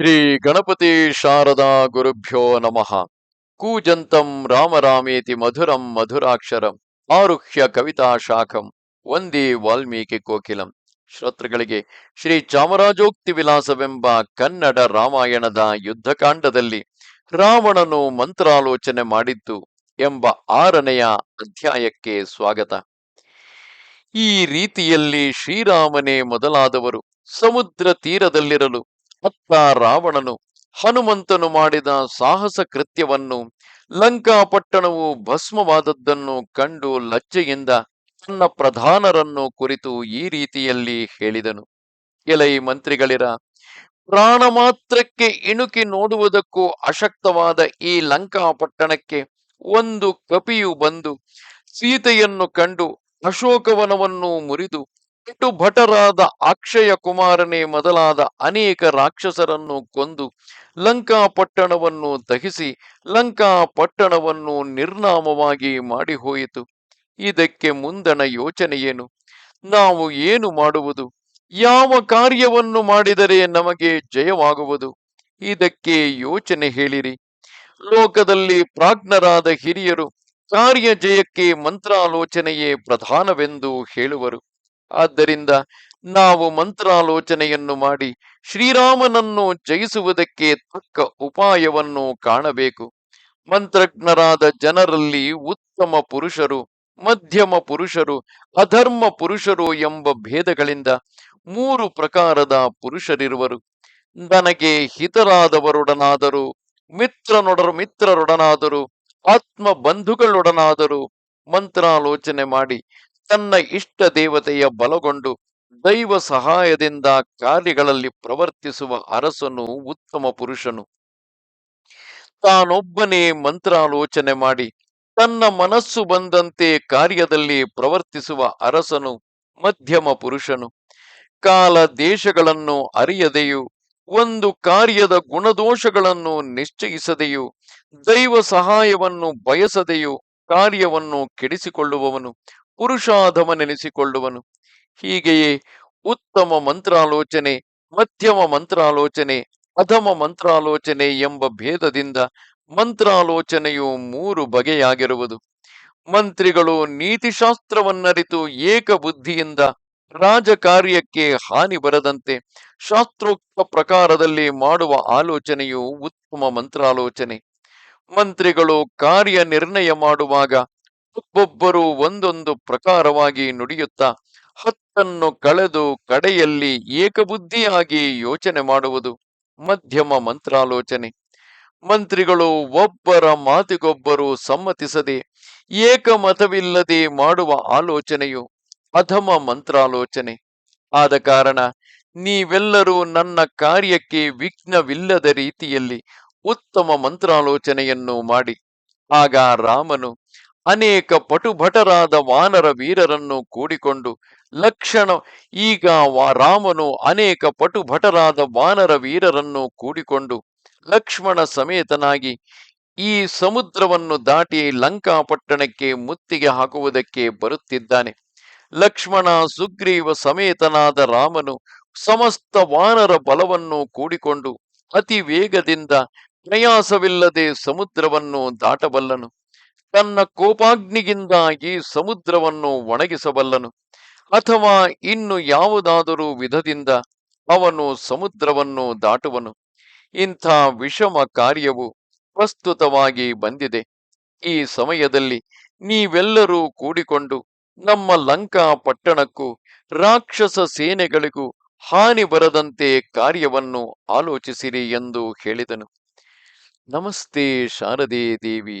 ಶ್ರೀ ಗಣಪತಿ ಶಾರದಾ ಗುರುಭ್ಯೋ ನಮಃ. ಕೂಜಂತಂ ರಾಮರಾಮೇತಿ ಮಧುರಂ ಮಧುರಾಕ್ಷರಂ ಆರುಹ್ಯ ಕವಿತಾ ಶಾಖಂ ವಂದೇ ವಾಲ್ಮೀಕಿ ಕೋಕಿಲಂ. ಶ್ರೋತೃಗಳಿಗೆ ಶ್ರೀ ಚಾಮರಾಜೋಕ್ತಿ ವಿಲಾಸವೆಂಬ ಕನ್ನಡ ರಾಮಾಯಣದ ಯುದ್ಧಕಾಂಡದಲ್ಲಿ ರಾವಣನು ಮಂತ್ರಾಲೋಚನೆ ಮಾಡಿದ್ದು ಎಂಬ ಆರನೆಯ ಅಧ್ಯಾಯಕ್ಕೆ ಸ್ವಾಗತ. ಈ ರೀತಿಯಲ್ಲಿ ಶ್ರೀರಾಮನೇ ಮೊದಲಾದವರು ಸಮುದ್ರ ತೀರದಲ್ಲಿರಲು ಅತ್ತ ರಾವಣನು ಹನುಮಂತನು ಮಾಡಿದ ಸಾಹಸ ಕೃತ್ಯವನ್ನು ಲಂಕಾಪಟ್ಟಣವು ಭಸ್ಮವಾದದ್ದನ್ನು ಕಂಡು ಲಜ್ಜೆಯಿಂದ ತನ್ನ ಪ್ರಧಾನರನ್ನು ಕುರಿತು ಈ ರೀತಿಯಲ್ಲಿ ಹೇಳಿದನು. ಎಲೈ ಮಂತ್ರಿಗಳಿರ, ಪ್ರಾಣ ಮಾತ್ರಕ್ಕೆ ಇಣುಕಿ ನೋಡುವುದಕ್ಕೂ ಅಶಕ್ತವಾದ ಈ ಲಂಕಾಪಟ್ಟಣಕ್ಕೆ ಒಂದು ಕಪಿಯು ಬಂದು ಸೀತೆಯನ್ನು ಕಂಡು ಅಶೋಕವನವನ್ನು ಮುರಿದು ಕೆಟ್ಟು ಭಟರಾದ ಅಕ್ಷಯ ಕುಮಾರನೇ ಮೊದಲಾದ ಅನೇಕ ರಾಕ್ಷಸರನ್ನು ಕೊಂದು ಲಂಕಾ ಪಟ್ಟಣವನ್ನು ದಹಿಸಿ, ಲಂಕಾ ಪಟ್ಟಣವನ್ನು ನಿರ್ನಾಮವಾಗಿ ಮಾಡಿ ಹೋಯಿತು ಇದಕ್ಕೆ ಮುಂದಣ ಯೋಚನೆಯೇನು? ನಾವು ಏನು ಮಾಡುವುದು? ಯಾವ ಕಾರ್ಯವನ್ನು ಮಾಡಿದರೆ ನಮಗೆ ಜಯವಾಗುವುದು? ಇದಕ್ಕೆ ಯೋಚನೆ ಹೇಳಿರಿ. ಲೋಕದಲ್ಲಿ ಪ್ರಾಜ್ಞರಾದ ಹಿರಿಯರು ಕಾರ್ಯ ಜಯಕ್ಕೆ ಮಂತ್ರಾಲೋಚನೆಯೇ ಪ್ರಧಾನವೆಂದು ಹೇಳುವರು. ಆದ್ದರಿಂದ ನಾವು ಮಂತ್ರಾಲೋಚನೆಯನ್ನು ಮಾಡಿ ಶ್ರೀರಾಮನನ್ನು ಜಯಿಸುವುದಕ್ಕೆ ತಕ್ಕ ಉಪಾಯವನ್ನು ಕಾಣಬೇಕು. ಮಂತ್ರಜ್ಞರಾದ ಜನರಲ್ಲಿ ಉತ್ತಮ ಪುರುಷರು, ಮಧ್ಯಮ ಪುರುಷರು, ಅಧರ್ಮ ಪುರುಷರು ಎಂಬ ಭೇದಗಳಿಂದ ಮೂರು ಪ್ರಕಾರದ ಪುರುಷರಿರುವರು. ನನಗೆ ಹಿತರಾದವರೊಡನಾದರೂ, ಮಿತ್ರನೊಡರು, ಮಿತ್ರರೊಡನಾದರೂ, ಆತ್ಮ ಬಂಧುಗಳೊಡನಾದರೂ ಮಂತ್ರಾಲೋಚನೆ ಮಾಡಿ ತನ್ನ ಇಷ್ಟ ದೇವತೆಯ ಬಲಗೊಂಡು ದೈವ ಸಹಾಯದಿಂದ ಕಾರ್ಯಗಳಲ್ಲಿ ಪ್ರವರ್ತಿಸುವ ಅರಸನು ಉತ್ತಮ ಪುರುಷನು. ತಾನೊಬ್ಬನೇ ಮಂತ್ರಾಲೋಚನೆ ಮಾಡಿ ತನ್ನ ಮನಸ್ಸು ಬಂದಂತೆ ಕಾರ್ಯದಲ್ಲಿ ಪ್ರವರ್ತಿಸುವ ಅರಸನು ಮಧ್ಯಮ ಪುರುಷನು. ಕಾಲ ದೇಶಗಳನ್ನು ಅರಿಯದೆಯೂ ಒಂದು ಕಾರ್ಯದ ಗುಣದೋಷಗಳನ್ನು ನಿಶ್ಚಯಿಸದೆಯೂ ದೈವ ಸಹಾಯವನ್ನು ಬಯಸದೆಯೂ ಕಾರ್ಯವನ್ನು ಕೆಡಿಸಿಕೊಳ್ಳುವವನು ಪುರುಷಾಧಮನೆನಿಸಿಕೊಳ್ಳುವನು. ಹೀಗೆಯೇ ಉತ್ತಮ ಮಂತ್ರಾಲೋಚನೆ, ಮಧ್ಯಮ ಮಂತ್ರಾಲೋಚನೆ, ಅಧಮ ಮಂತ್ರಾಲೋಚನೆ ಎಂಬ ಭೇದದಿಂದ ಮಂತ್ರಾಲೋಚನೆಯು ಮೂರು ಬಗೆಯಾಗಿರುವುದು. ಮಂತ್ರಿಗಳು ನೀತಿಶಾಸ್ತ್ರವನ್ನರಿತು ಏಕ ಬುದ್ಧಿಯಿಂದ ರಾಜಕಾರ್ಯಕ್ಕೆ ಹಾನಿ ಬರದಂತೆ ಶಾಸ್ತ್ರೋಕ್ತ ಪ್ರಕಾರದಲ್ಲಿ ಮಾಡುವ ಆಲೋಚನೆಯು ಉತ್ತಮ ಮಂತ್ರಾಲೋಚನೆ. ಮಂತ್ರಿಗಳು ಕಾರ್ಯ ನಿರ್ಣಯ ಮಾಡುವಾಗ ಒಬ್ಬೊಬ್ಬರು ಒಂದೊಂದು ಪ್ರಕಾರವಾಗಿ ನುಡಿಯುತ್ತಾ ಹತ್ತನ್ನು ಕಳೆದು ಕಡೆಯಲ್ಲಿ ಏಕಬುದ್ಧಿಯಾಗಿ ಯೋಚನೆ ಮಾಡುವುದು ಮಧ್ಯಮ ಮಂತ್ರಾಲೋಚನೆ. ಮಂತ್ರಿಗಳು ಒಬ್ಬರ ಮಾತಿಗೊಬ್ಬರು ಸಮ್ಮತಿಸದೆ ಏಕಮತವಿಲ್ಲದೆ ಮಾಡುವ ಆಲೋಚನೆಯು ಅಧಮ ಮಂತ್ರಾಲೋಚನೆ. ಆದ ಕಾರಣ ನೀವೆಲ್ಲರೂ ನನ್ನ ಕಾರ್ಯಕ್ಕೆ ವಿಘ್ನವಿಲ್ಲದ ರೀತಿಯಲ್ಲಿ ಉತ್ತಮ ಮಂತ್ರಾಲೋಚನೆಯನ್ನು ಮಾಡಿ. ಆಗ ರಾಮನು ಅನೇಕ ಪಟುಭಟರಾದ ವಾನರ ವೀರರನ್ನು ಕೂಡಿಕೊಂಡು ಲಕ್ಷಣ, ಈಗ ರಾಮನು ಅನೇಕ ಪಟುಭಟರಾದ ವಾನರ ವೀರರನ್ನು ಕೂಡಿಕೊಂಡು ಲಕ್ಷ್ಮಣ ಸಮೇತನಾಗಿ ಈ ಸಮುದ್ರವನ್ನು ದಾಟಿ ಲಂಕಾಪಟ್ಟಣಕ್ಕೆ ಮುತ್ತಿಗೆ ಹಾಕುವುದಕ್ಕೆ ಬರುತ್ತಿದ್ದಾನೆ. ಲಕ್ಷ್ಮಣ ಸುಗ್ರೀವ ಸಮೇತನಾದ ರಾಮನು ಸಮಸ್ತ ವಾನರ ಬಲವನ್ನು ಕೂಡಿಕೊಂಡು ಅತಿ ವೇಗದಿಂದ ಪ್ರಯಾಸವಿಲ್ಲದೆ ಸಮುದ್ರವನ್ನು ದಾಟಬಲ್ಲನು. ತನ್ನ ಕೋಪಾಗ್ನಿಗಿಂದಾಗಿ ಸಮುದ್ರವನ್ನು ಒಣಗಿಸಬಲ್ಲನು. ಅಥವಾ ಇನ್ನು ಯಾವುದಾದರೂ ವಿಧದಿಂದ ಅವನು ಸಮುದ್ರವನ್ನು ದಾಟುವನು. ಇಂಥ ವಿಷಮ ಕಾರ್ಯವು ಪ್ರಸ್ತುತವಾಗಿ ಬಂದಿದೆ. ಈ ಸಮಯದಲ್ಲಿ ನೀವೆಲ್ಲರೂ ಕೂಡಿಕೊಂಡು ನಮ್ಮ ಲಂಕಾ ಪಟ್ಟಣಕ್ಕೂ ರಾಕ್ಷಸ ಸೇನೆಗಳಿಗೂ ಹಾನಿ ಬರದಂತೆ ಕಾರ್ಯವನ್ನು ಆಲೋಚಿಸಿರಿ ಎಂದು ಹೇಳಿದನು. ನಮಸ್ತೆ ಶಾರದೆ ದೇವಿ.